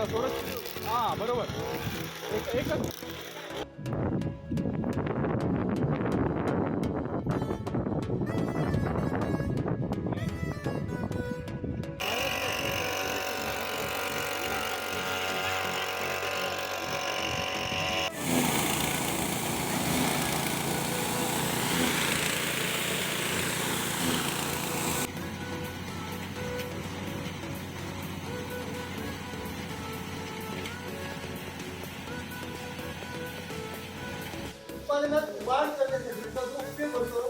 करा थोडं हां बरोबर. एक एकच उत्पादनात वाढ करण्यासाठी त्याचा उपयोग होतो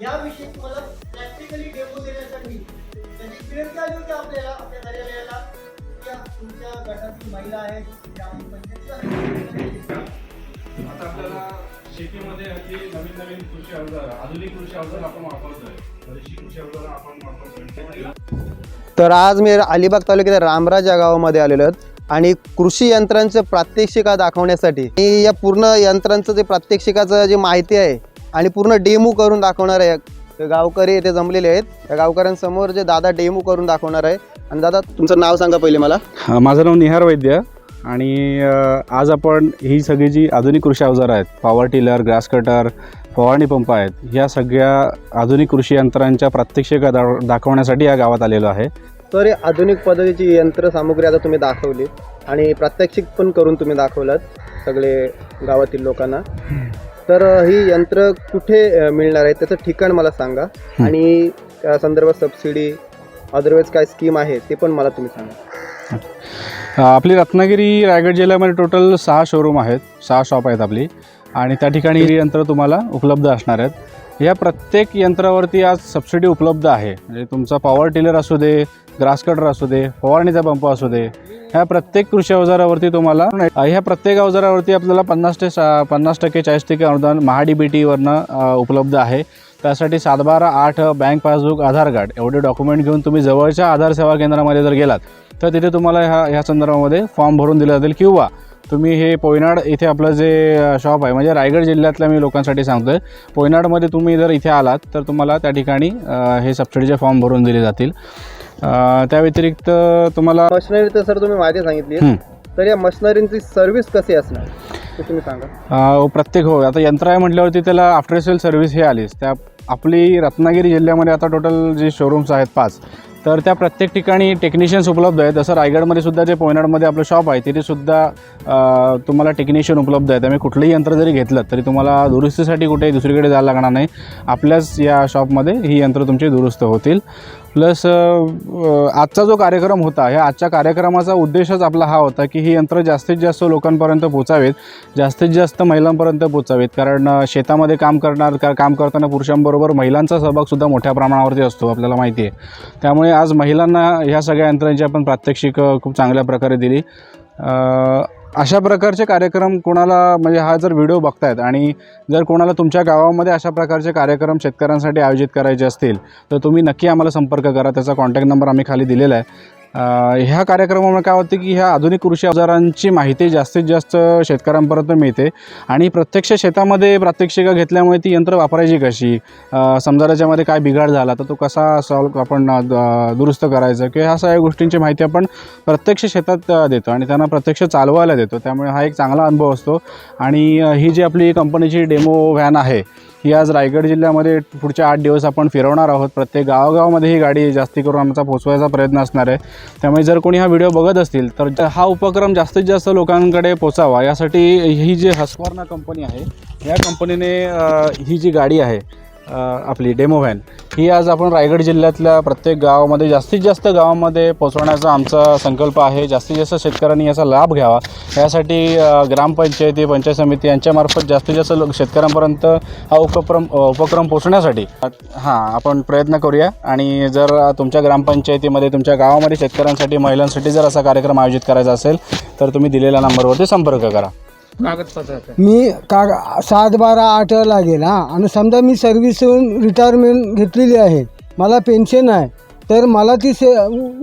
याविषयी तुम्हाला प्रॅक्टिकली डेमो देण्यासाठी त्याची विनंती आली होती आपल्याला आपल्या कार्यालयाला? त्या तुमच्या गटातील महिला आहेत आता आपल्याला शेतीमध्ये हल्ली नवीन नवीन कृषी अवजार आधुनिक कृषी अवजार आपण वापरतोय. बरीचशी कृषी अवजार आपण वापरतोय. तर आज मी अलिबाग तालुक्यात रामराज या गावामध्ये आलेलो आहेत. आणि कृषी यंत्रांचं प्रात्यक्षिका दाखवण्यासाठी मी या पूर्ण यंत्रांचं जे प्रात्यक्षिकाचं जे माहिती आहे आणि पूर्ण डेमो करून दाखवणार आहे. गावकरी येथे जमलेले आहेत. त्या गावकऱ्यांसमोर जे दादा डेमो करून दाखवणार आहे. आणि दादा तुमचं नाव सांगा पहिले मला. माझं नाव निहार वैद्य आणि आज आपण ही सगळी जी आधुनिक कृषी अवजारं आहेत पॉवर टिलर ग्रास कटर फवारणी पंप आहेत या सगळ्या आधुनिक कृषी यंत्रांच्या प्रात्यक्षिका दा दाखवण्यासाठी या गावात आलेलो आहे. तर हे आधुनिक पद्धतीची यंत्रसामुग्री आता तुम्ही दाखवली आणि प्रात्यक्षिक पण करून तुम्ही दाखवलात सगळे गावातील लोकांना. तर ही यंत्र कुठे मिळणार आहे? त्याचं ठिकाण मला सांगा. आणि त्या संदर्भात सबसिडी अदरवाईज काय स्कीम आहे ते पण मला तुम्ही सांगा. आपली रत्नागिरी रायगड जिल्ह्यामध्ये टोटल सहा शोरूम आहेत. सहा शॉप आहेत आपली. आणि त्या ठिकाणी ही यंत्र तुम्हाला उपलब्ध असणार आहेत. या प्रत्येक यंत्रावरती आज सबसिडी उपलब्ध आहे. म्हणजे तुमचा पॉवर टिलर असू दे ग्रास कटर असू दे फवारणीचा पंप असू दे ह्या प्रत्येक कृषी अवजारावरती तुम्हाला ह्या प्रत्येक अवजारावरती आपल्याला पन्नास ते सा पन्नास टक्के चाळीस टक्के अनुदान महाडी बी टीवरनं उपलब्ध आहे. त्यासाठी सातबारा आठ बँक पासबुक आधार कार्ड एवढे डॉक्युमेंट घेऊन तुम्ही जवळच्या आधार सेवा केंद्रामध्ये जर गेलात तर तिथे तुम्हाला ह्या ह्या संदर्भामध्ये फॉर्म भरून दिले जातील. किंवा तुम्ही हे पोयनाड इथे आपलं जे शॉप आहे म्हणजे रायगड जिल्ह्यातल्या मी लोकांसाठी सांगतो आहे पोयनाडमध्ये तुम्ही जर इथे आलात तर तुम्हाला त्या ठिकाणी हे सबसिडीचे फॉर्म भरून दिले जातील. अ, त्या व्यतिरिक्त तुम्हाला मशिनरी तर सर तुम्ही माहिती सांगितली. हं. तर या मशिनरींची सर्व्हिस कशी असणार? ते तुम्ही सांगा. अ, प्रत्येक हो. आता यंत्र आहे म्हटल्यावरती त्याला आफ्टर सेल सर्व्हिस हे आलीच. त्या आपली रत्नागिरी जिल्ह्यामध्ये आता टोटल जे शोरूम्स आहेत पाच तर त्या प्रत्येक ठिकाणी टेक्निशियन्स उपलब्ध आहेत. जसं रायगडमध्ये सुद्धा जे पोयनाडमध्ये आपलं शॉप आहे तिथे सुद्धा तुम्हाला टेक्निशियन उपलब्ध आहे त्यामुळे कुठलंही यंत्र जरी घेतलं तरी तुम्हाला दुरुस्तीसाठी कुठेही दुसरीकडे जायला लागणार नाही. आपल्याच या शॉपमध्ये ही यंत्र तुमची दुरुस्त होतील. प्लस आजचा जो कार्यक्रम होता ह्या आजच्या कार्यक्रमाचा उद्देशच आपला हा होता की ही यंत्र जास्तीत जास्त लोकांपर्यंत पोचावेत जास्तीत जास्त महिलांपर्यंत पोचावेत. कारण शेतामध्ये काम करणार का काम करताना पुरुषांबरोबर महिलांचा सहभागसुद्धा मोठ्या प्रमाणावरती असतो आपल्याला माहिती आहे. त्यामुळे आज महिलांना ह्या सगळ्या यंत्रांची आपण प्रात्यक्षिक खूप चांगल्या प्रकारे दिली. अशा प्रकारचे कार्यक्रम कोणाला म्हणजे हा जर व्हिडिओ बघतायत आणि जर कोणाला तुमच्या गावामध्ये अशा प्रकारचे कार्यक्रम शेतकऱ्यांसाठी आयोजित करायचे असतील तर तुम्ही नक्की आम्हाला संपर्क करा. त्याचा कॉन्टॅक्ट नंबर आम्ही खाली दिलेला आहे. ह्या कार्यक्रमामुळे काय होतं की ह्या आधुनिक कृषी अवजारांची माहिती जास्तीत जास्त शेतकऱ्यांपर्यंत मिळते. आणि प्रत्यक्ष शेतामध्ये प्रात्यक्षिका घेतल्यामुळे ती यंत्र वापरायची कशी? समजा त्याच्यामध्ये काय बिघाड झाला तर तो कसा सॉल्व आपण द- दुरुस्त करायचं? किंवा ह्या सगळ्या गोष्टींची माहिती आपण प्रत्यक्ष शेतात देतो आणि त्यांना प्रत्यक्ष चालवायला देतो. त्यामुळे हा एक चांगला अनुभव असतो. आणि ही जी आपली कंपनीची डेमो व्हॅन आहे ही आज रायगड जिल्ह्यामध्ये पुढच्या आठ दिवस आपण फिरवणार आहोत. प्रत्येक गावागावामध्ये ही गाडी जास्ती करून आमचा पोचवायचा प्रयत्न असणार आहे. त्यामुळे जर कोणी हा व्हिडिओ बघत असतील तर हा उपक्रम जास्तीत जास्त लोकांकडे पोचावा यासाठी ही जी हस्वर्णा कंपनी आहे या कंपनीने ही जी गाडी आहे आपली डेमो व्हॅन. ही आज आपण रायगड जिल्ह्यातल्या प्रत्येक गावामध्ये जास्तीत जास्त गावामध्ये पोचवण्याचा आमचा संकल्प आहे. जास्तीत जास्त शेतकऱ्यांनी याचा लाभ घ्यावा. यासाठी ग्रामपंचायती पंचायत समिती यांच्यामार्फत जास्तीत जास्त लोक शेतकऱ्यांपर्यंत हा उपक्रम उपक्रम पोचण्यासाठी हां आपण प्रयत्न करूया. आणि जर तुमच्या ग्रामपंचायतीमध्ये तुमच्या गावामध्ये शेतकऱ्यांसाठी महिलांसाठी जर असा कार्यक्रम आयोजित करायचा असेल तर तुम्ही दिलेल्या नंबरवरती संपर्क करा. मी का सात बारा आठ लागेल हां. आणि समजा मी सर्व्हिसहून रिटायरमेंट घेतलेली आहे मला पेन्शन आहे तर मला ती से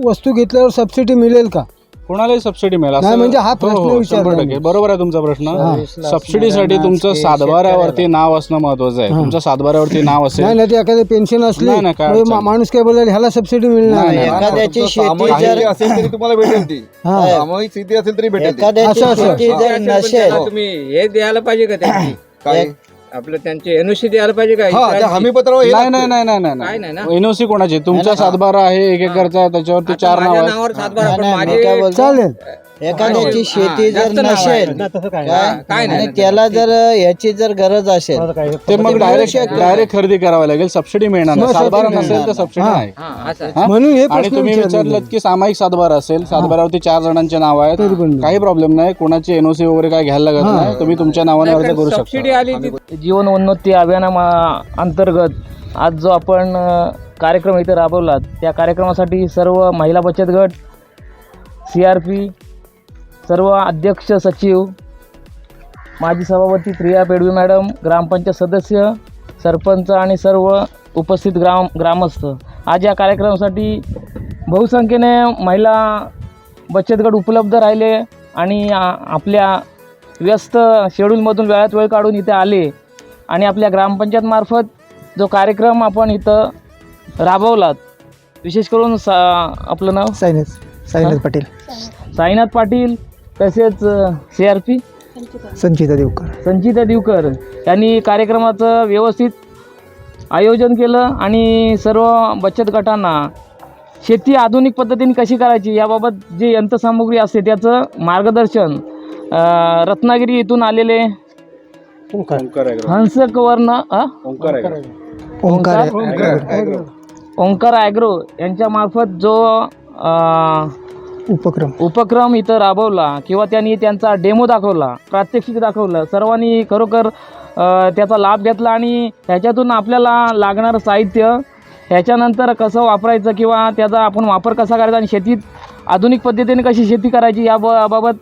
वस्तू घेतल्यावर सबसिडी मिळेल का? कोणालाही सबसिडी मिळेल असं- म्हणजे हा हो, प्रश्न हो, विचारला शंभर टक्के. मी. बरोबर आहे तुमचा प्रश्न. सबसिडीसाठी तुमचं सातबाऱ्यावरती नाव असणं महत्वाचं आहे. तुमचं सातबाऱ्यावरती नाव नाही असेल नाही ते एखादं पेन्शन असली नाही, नाही, काय म्हणजे अडचण माणूस काय बोलायला ह्याला सबसिडी मिळणार नाही, नाही. नाही. एखाद्याची शेती जर असेल तरी तुम्हाला भेटेल ती. हा. सामायिक शेती असेल तरी भेटेल ती. एखाद्याची असं, असं. शेती जर नसेल हो. तुम्ही हे द्यायला पाहिजे का काय? आपलं त्यांचे एनओसी द्यायला पाहिजे का? हा त्या इतरांची? हमीपत्रावर हे नाही लागतं. नाही नाही नाही काय नाही नाही ना? एनओसी कोणाची? तुमचा सातबारा आहे एक एकरचा त्याच्यावरती आता चार नाव माझ्या नावावर सातबारा पण नाही, नाही, माझे काय चालेल. एखाद्याची शेती जर आहे. नसेल काय आणि त्याला जर याची जर गरज असेल ते मग डायरेक्ट डायरेक्ट खरेदी करावी लागेल. सबसिडी मिळणार नाही. सातबारा सबसिडी नसेल तर सबसिडी नाही. हा असं हा? म्हणून हे आणि प्रश्न तुम्ही विचारले की सामायिक सातबारा असेल. सातबारावरती चार जणांचे नाव आहेत. काही प्रॉब्लेम नाही. कोणाची एनओसी वगैरे काय घ्यायला लागत नाही. तुम्ही तुमच्या नावाने अर्ज करू सबसिडी शकता आली ती जीवन उन्नती अभियाना अंतर्गत आज जो आपण अ, कार्यक्रम इथे राबवला त्या कार्यक्रमासाठी सर्व महिला बचत गट सी आर पी सर्व अध्यक्ष सचिव माजी सभापती प्रिया पेडवी मॅडम ग्रामपंचायत सदस्य सरपंच आणि सर्व उपस्थित ग्राम ग्रामस्थ. आज या कार्यक्रमासाठी बहुसंख्येने महिला बचत गट उपलब्ध राहिले आणि आपल्या व्यस्त शेड्यूलमधून वेळात वेळ काढून इथे आले आणि आपल्या ग्रामपंचायतमार्फत जो कार्यक्रम आपण इथं राबवलात विशेष करून सा आपलं नाव? साईनाथ साईनाथ पाटील. साईनाथ पाटील. तसेच C R P Sanchita Devkar. Sanchita Divkar. यांनी कार्यक्रमाचं व्यवस्थित आयोजन केलं आणि सर्व बचत गटांना शेती आधुनिक पद्धतीने कशी करायची याबाबत जे यंत्रसामुग्री असते त्याचं मार्गदर्शन अ, रत्नागिरी इथून आलेले हंसकवर्ण अ? ओंकार ओंकार. ॲग्रो यांच्यामार्फत जो अ, उपक्रम. उपक्रम इथं राबवला किंवा त्यांनी त्यांचा डेमो दाखवला प्रात्यक्षिक दाखवलं सर्वांनी खरोखर त्याचा लाभ घेतला आणि ह्याच्यातून आपल्याला लागणारं साहित्य ह्याच्यानंतर कसं वापरायचं किंवा त्याचा आपण वापर कसा करायचा आणि शेतीत आधुनिक पद्धतीने कशी शेती करायची या बाबत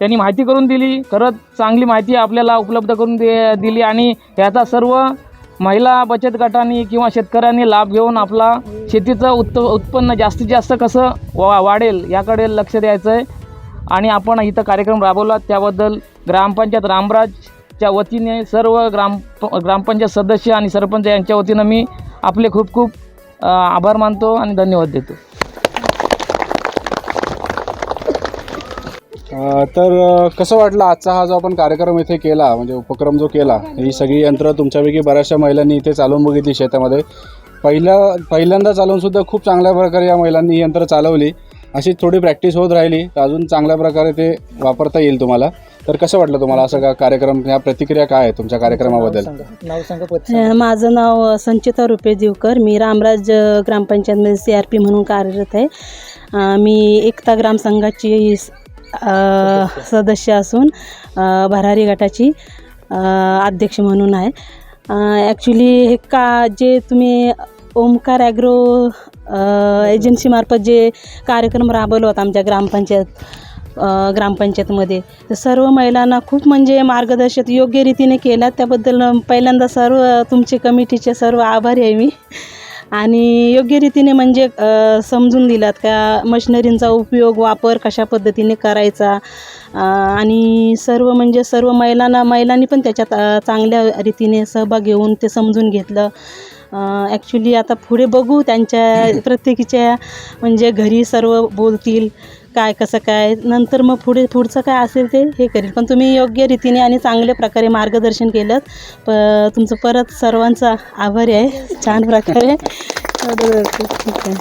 त्यांनी माहिती करून दिली. खरंच चांगली माहिती आपल्याला उपलब्ध करून दे दिली आणि ह्याचा सर्व महिला बचत गटांनी किंवा शेतकऱ्यांनी लाभ घेऊन आपला शेतीचं उत्त उत्पन्न जास्तीत जास्त कसं वा वाढेल याकडे लक्ष द्यायचं आहे. आणि आपण इथं कार्यक्रम राबवला त्याबद्दल ग्रामपंचायत रामराजच्या वतीने सर्व ग्राम ग्रामपंचायत सदस्य आणि सरपंच यांच्या वतीनं मी आपले खूप खूप आभार मानतो आणि धन्यवाद देतो. तर कसं वाटलं आजचा हा जो आपण कार्यक्रम इथे केला म्हणजे उपक्रम जो केला ही सगळी यंत्र तुमच्यापैकी बऱ्याचशा महिलांनी इथे चालवून बघितली शेतामध्ये. पहिल्या पहिल्यांदा चालवून सुद्धा खूप चांगल्या प्रकारे या महिलांनी ही यंत्र चालवली. अशी थोडी प्रॅक्टिस होत राहिली तर अजून चांगल्या प्रकारे ते वापरता येईल तुम्हाला. तर कसं वाटलं तुम्हाला असं का कार्यक्रम या प्रतिक्रिया काय आहे तुमच्या कार्यक्रमाबद्दल? नाव सांगा. अ, माझं नाव संचिता रुपे दिवकर मी रामराज अ, ग्रामपंचायतमध्ये सी आर पी म्हणून कार्यरत आहे. अ, मी एकता ग्रामसंघाची स- सदस्य असून भरारी गटाची अध्यक्ष म्हणून आहे. ॲक्च्युली हे का जे तुम्ही ओमकार ॲग्रो एजन्सीमार्फत जे कार्यक्रम राबवला होता आमच्या ग्रामपंचायत ग्रामपंचायतमध्ये तर सर्व महिलांना खूप म्हणजे मार्गदर्शक योग्य रीतीने केला. त्याबद्दल पहिल्यांदा सर्व तुमचे कमिटीचे सर्व आभारी आहे मी. आणि योग्य रीतीने म्हणजे समजून दिलात का? मशिनरींचा उपयोग वापर कशा पद्धतीने करायचा? आणि सर्व म्हणजे सर्व महिलांना महिलांनी पण त्याच्यात चांगल्या रीतीने सहभाग घेऊन ते समजून घेतलं. ॲक्च्युली आता पुढे बघू त्यांच्या प्रत्येकीच्या म्हणजे घरी सर्व बोलतील काय कसं काय? नंतर मग पुढे पुढचं काय असेल ते हे करेल. पण तुम्ही योग्य रीतीने आणि चांगल्या प्रकारे मार्गदर्शन केलं प तुमचं परत सर्वांचा आभारी आहे. छान प्रकारे. Надо випустити.